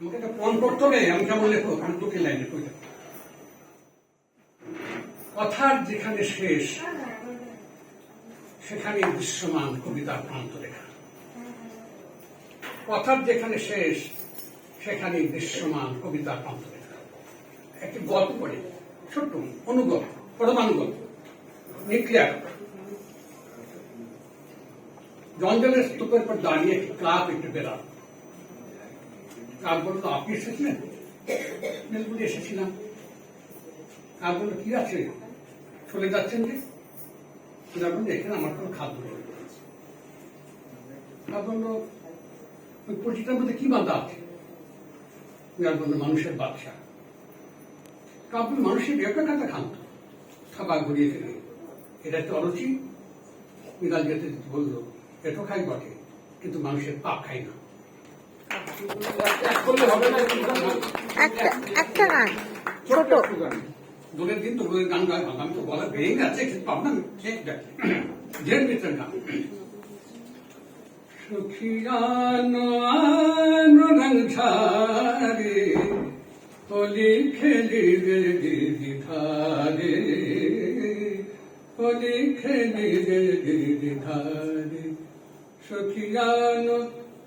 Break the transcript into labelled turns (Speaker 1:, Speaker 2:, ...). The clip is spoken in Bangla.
Speaker 1: আমাকে একটা ফোন করতে হবে আমি কেমন লেখো? আমি তোকে লাইনে কই কথার যেখানে শেষ, সেখানে দৃশ্যমান কবিতার প্রান্ত রেখা কথার যেখানে শেষ, সেখানে দৃশ্যমান কবিতার প্রান্ত রেখা একটি গল্প পড়ে, ছোট্ট অনুগল্প পরমানুগল্প নিউক্লিয়ার জঞ্জলের স্তূপের পর দাঁড়িয়ে একটি ক্লাব একটু বেড়াল। কাক বলল আপনি এসেছিলেন? মেলবুড়ি এসেছিলাম। কাক বলল কি আছে? চলে যাচ্ছেন যে? কিরা বলল এখানে আমার কোনো খাদ্য নেই। কাক বলল ওই পরিচিতার মধ্যে কি বাধা আছে? বিড়াল বলল মানুষের বাচ্চা। বলল মানুষের একটা খাতা খান। খাবার গড়িয়ে ফেলে এটা একটু অরুচি। বিড়াল যেতে বলল এটো খাই বটে কিন্তু মানুষের পাপ খাই না, একটু।
Speaker 2: একটা গান ছোট
Speaker 1: একটু গান। খেলি দিদি হোলি খেলি দিদি ধারে সখিয়ানো